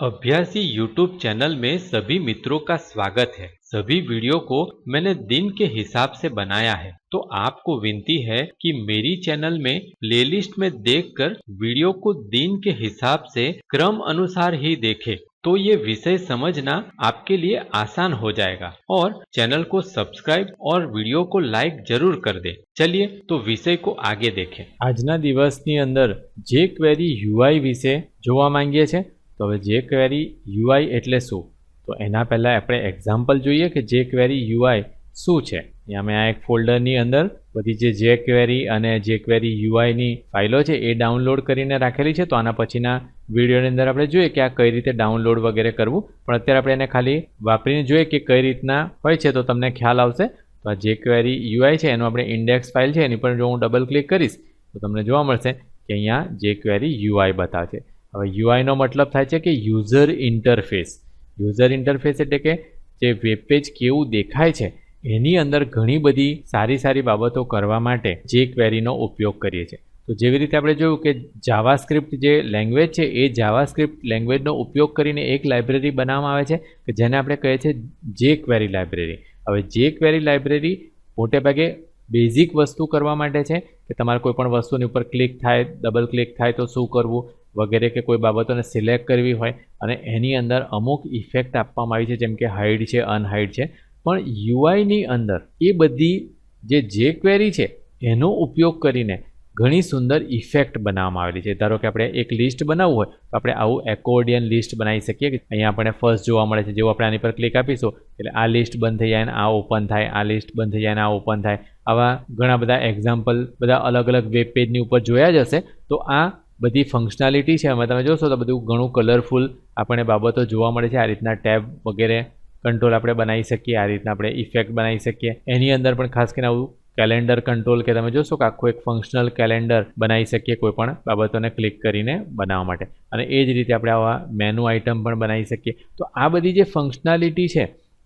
अभ्यासी YouTube channel में सभी मित्रों का स्वागत है सभी वीडियो को मैंने दिन के हिसाब से बनाया है तो आपको विनती है कि मेरी चैनल में प्लेलिस्ट में देखकर वीडियो को दिन के हिसाब से क्रम अनुसार ही देखें तो ये विषय समझना आपके लिए आसान हो जाएगा और चैनल को सब्सक्राइब और वीडियो को लाइक जरूर कर दे चलिए तो विषय को आगे देखें આજના દિવસની અંદર જે ક્વેરી યુઆઈ વિશે જોવા માંગીએ છીએ તો હવે જે ક્વેરી યુઆઈ એટલે શું? તો એના પહેલાં આપણે એક્ઝામ્પલ જોઈએ કે જે ક્વેરી યુઆઈ શું છે. અહીંયા મેં આ એક ફોલ્ડરની અંદર બધી જે જે ક્વેરી અને જે ક્વેરી યુઆઈની ફાઇલો છે એ ડાઉનલોડ કરીને રાખેલી છે. તો આના પછીના વિડીયોની અંદર આપણે જોઈએ કે આ કઈ રીતે ડાઉનલોડ વગેરે કરવું. પણ અત્યારે આપણે એને ખાલી વાપરીને જોઈએ કે કઈ રીતના હોય છે તો તમને ખ્યાલ આવશે. તો આ જે ક્વેરી યુઆઈ છે એનું આપણે ઇન્ડેક્સ ફાઇલ છે. એની પર જો હું ડબલ ક્લિક કરીશ તો તમને જોવા મળશે કે અહીંયા જે ક્વેરી યુઆઈ બતાવશે. હવે યુઆઈનો મતલબ થાય છે કે યુઝર ઇન્ટરફેસ યુઝર ઇન્ટરફેસ એટલે કે જે વેબ પેજ કેવું દેખાય છે, એની અંદર ઘણી બધી સારી સારી બાબતો કરવા માટે જે ક્વેરીનો ઉપયોગ કરીએ છીએ. તો જેવી રીતે આપણે જોયું કે જાવાસ્ક્રિપ્ટ જે લેંગ્વેજ છે, એ જાવાસ્ક્રિપ્ટ લેંગ્વેજનો ઉપયોગ કરીને એક લાઇબ્રેરી બનાવવામાં આવે છે, કે જેને આપણે કહીએ છીએ જે ક્વેરી લાઇબ્રેરી હવે જે ક્વેરી લાઇબ્રેરી મોટે ભાગે બેઝિક વસ્તુ કરવા માટે છે, કે તમારે કોઈ પણ વસ્તુની ઉપર ક્લિક થાય ડબલ ક્લિક થાય તો શું કરવું? વગેરે કે કોઈ બાબતોને સિલેક્ટ કરવી હોય અને એની અંદર અમુક ઇફેક્ટ આપવામાં આવી છે, જેમ કે હાઇડ છે, અનહાઇડ છે. પણ યુઆઈની અંદર એ બધી જે જે ક્વેરી છે, એનો ઉપયોગ કરીને ઘણી સુંદર ઇફેક્ટ બનાવવામાં આવેલી છે. ધારો કે આપણે એક લિસ્ટ બનાવવું હોય, તો આપણે આવું એકોર્ડિયન લિસ્ટ બનાવી શકીએ કે અહીંયા આપણે ફર્સ્ટ જોવા મળે છે, જેવું આપણે આની પર ક્લિક આપીશું, એટલે આ લિસ્ટ બંધ થઈ જાય ને આ ઓપન થાય, આ લિસ્ટ બંધ થઈ જાય ને આ ઓપન થાય. આવા ઘણા બધા એક્ઝામ્પલ, બધા અલગ અલગ વેબ પેજની ઉપર જોયા જ હશે. તો આ બધી ફંક્શનાલિટી છે. એમાં તમે જોશો તો બધું ઘણું કલરફુલ આપણને બાબતો જોવા મળે છે. આ રીતના ટેબ વગેરે કંટ્રોલ આપણે બનાવી શકીએ. આ રીતના આપણે ઇફેક્ટ બનાવી શકીએ. એની અંદર પણ ખાસ કરીને આવું કેલેન્ડર કંટ્રોલ કે તમે જોશો કે આખું એક ફંક્શનલ કેલેન્ડર બનાવી શકીએ કોઈ પણ બાબતોને ક્લિક કરીને બનાવવા માટે. અને એ જ રીતે આપણે આવા મેનુ આઇટમ પણ બનાવી શકીએ. તો આ બધી જે ફંક્શનાલિટી છે,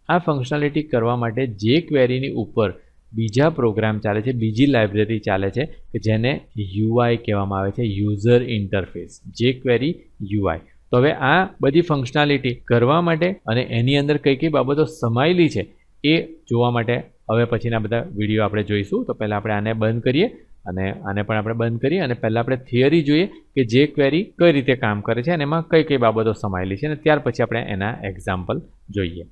આ ફંક્શનાલિટી કરવા માટે જે ક્વેરીની ઉપર બીજા પ્રોગ્રામ ચાલે છે, બીજી લાઇબ્રેરી ચાલે છે, કે જેને યુઆઈ કહેવામાં આવે છે, યુઝર ઇન્ટરફેસ, જે ક્વેરી યુઆઈ. તો હવે આ બધી ફંક્શનાલિટી કરવા માટે અને એની અંદર કઈ કઈ બાબતો સમાયેલી છે, એ જોવા માટે હવે પછીના બધા વીડિયો આપણે જોઈશું. તો પહેલાં આપણે આને બંધ કરીએ અને આને પણ આપણે બંધ કરીએ અને પહેલાં આપણે થિયરી જોઈએ કે જે ક્વેરી કઈ રીતે કામ કરે છે અને એમાં કઈ કઈ બાબતો સમાયેલી છે અને ત્યાર પછી આપણે એના એક્ઝામ્પલ જોઈએ.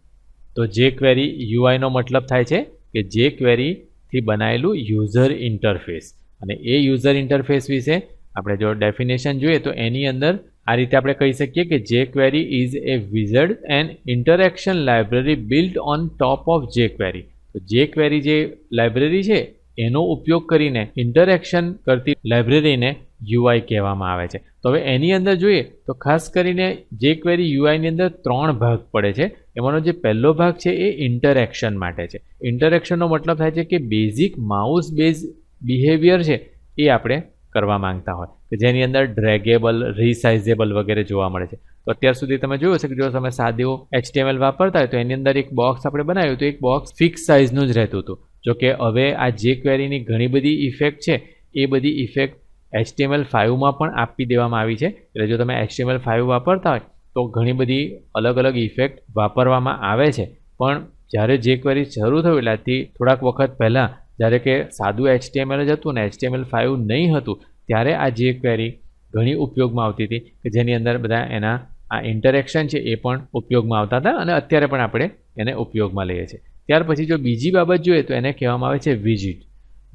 તો જે ક્વેરી યુઆઈનો મતલબ થાય છે કે જે ક્વેરીથી બનાવેલું યુઝર ઇન્ટરફેસ અને એ યુઝર ઇન્ટરફેસ વિશે આપણે જો ડેફિનેશન જોઈએ તો એની અંદર આ રીતે આપણે કહી શકીએ કે jQuery is a wizard and interaction library build on top of jQuery તો જે ક્વેરી જે લાઇબ્રેરી છે, એનો ઉપયોગ કરીને ઇન્ટરેક્શન કરતી લાઇબ્રેરીને યુઆઈ કહેવામાં આવે છે. તો હવે એની અંદર જોઈએ તો ખાસ કરીને જે ક્વેરી યુઆઈની અંદર ત્રણ ભાગ પડે છે. એમાંનો જે પહેલો ભાગ છે એ ઇન્ટરેક્શન માટે છે. ઇન્ટરેક્શનનો મતલબ થાય છે કે બેઝિક માઉસ બેઝ બિહેવિયર છે એ આપણે કરવા માંગતા હોય. કે જેની અંદર ડ્રેગેબલ રિસાઇઝેબલ વગેરે જોવા મળે છે. તો અત્યાર સુધી તમે જોયું હશે કે જો તમે સાદીઓ એચટીએમએલ વાપરતા હોય તો એની અંદર એક બોક્સ આપણે બનાવ્યું તો એક બોક્સ ફિક્સ સાઇઝનું જ રહેતું હતું. જો કે હવે આ જે ક્વેરીની ઘણી બધી ઇફેક્ટ છે, એ બધી ઇફેક્ટ એચટીએમએલ ફાઇવમાં પણ આપી દેવામાં આવી છે. એટલે જો તમે એચટીએમએલ ફાઇવ વાપરતા હોય તો ઘણી બધી અલગ અલગ ઇફેક્ટ વાપરવામાં આવે છે. પણ જ્યારે જે ક્વેરી શરૂ થયું એટલે થોડાક વખત પહેલાં જ્યારે કે સાદું એચટીએમએલ જ હતું ને એચટીએમએલ ફાઇવ નહીં હતું, ત્યારે આ જે ક્વેરી ઘણી ઉપયોગમાં આવતી હતી કે જેની અંદર બધા એના આ ઇન્ટરેક્શન છે એ પણ ઉપયોગમાં આવતા હતા અને અત્યારે પણ આપણે એને ઉપયોગમાં લઈએ છીએ. ત્યાર પછી જો બીજી બાબત જોઈએ તો એને કહેવામાં આવે છે વિઝિટ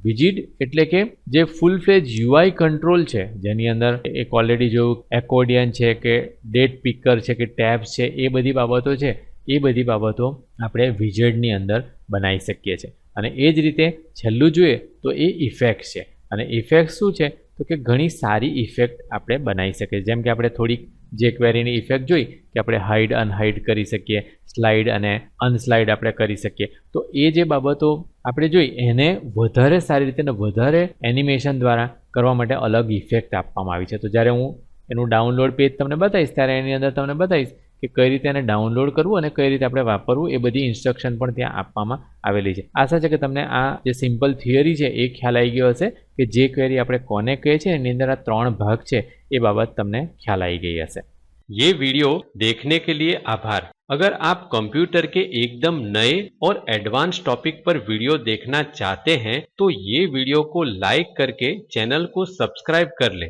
વિઝિટ એટલે કે જે ફૂલ ફ્લેજ યુઆઈ કંટ્રોલ છે, જેની અંદર એક ઓલરેડી જોયું એકોર્ડિયન છે કે ડેટ પિકર છે કે ટેબ્સ છે, એ બધી બાબતો છે, એ બધી બાબતો આપણે વિજેડની અંદર બનાવી શકીએ છીએ. અને એ જ રીતે છેલ્લું જોઈએ તો એ ઇફેક્ટ છે. અને ઇફેક્ટ શું છે? તો કે ઘણી સારી ઇફેક્ટ આપણે બનાવી શકીએ. જેમ કે આપણે થોડીક જે ક્વેરીની ઇફેક્ટ જોઈ કે આપણે હાઇડ અનહાઇડ કરી શકીએ સ્લાઇડ અને અનસ્લાઇડ આપણે કરી શકીએ. તો એ જે બાબતો આપણે જોઈ, એને વધારે સારી રીતે વધારે એનિમેશન દ્વારા કરવા માટે અલગ ઇફેક્ટ આપવામાં આવી છે. તો જ્યારે હું એનું ડાઉનલોડ પેજ તમને બતાવીશ, ત્યારે એની અંદર તમને બતાવીશ કે કઈ રીતે એને ડાઉનલોડ કરવું અને કઈ રીતે આપણે વાપરવું એ બધી ઇન્સ્ટ્રક્શન પણ ત્યાં આપવામાં આવેલી છે આશા છે કે તમને આ જે સિમ્પલ થિયરી છે એ ખ્યાલ આવી ગયો હશે કે જે ક્વેરી આપણે કોને કહે છે એની અંદર આ ત્રણ ભાગ છે એ બાબત તમને ખ્યાલ આવી ગઈ હશે ये वीडियो देखने के लिए आभार अगर आप कंप्यूटर के एकदम नए और एडवांस टॉपिक पर वीडियो देखना चाहते हैं तो ये वीडियो को लाइक करके चैनल को सब्सक्राइब कर लें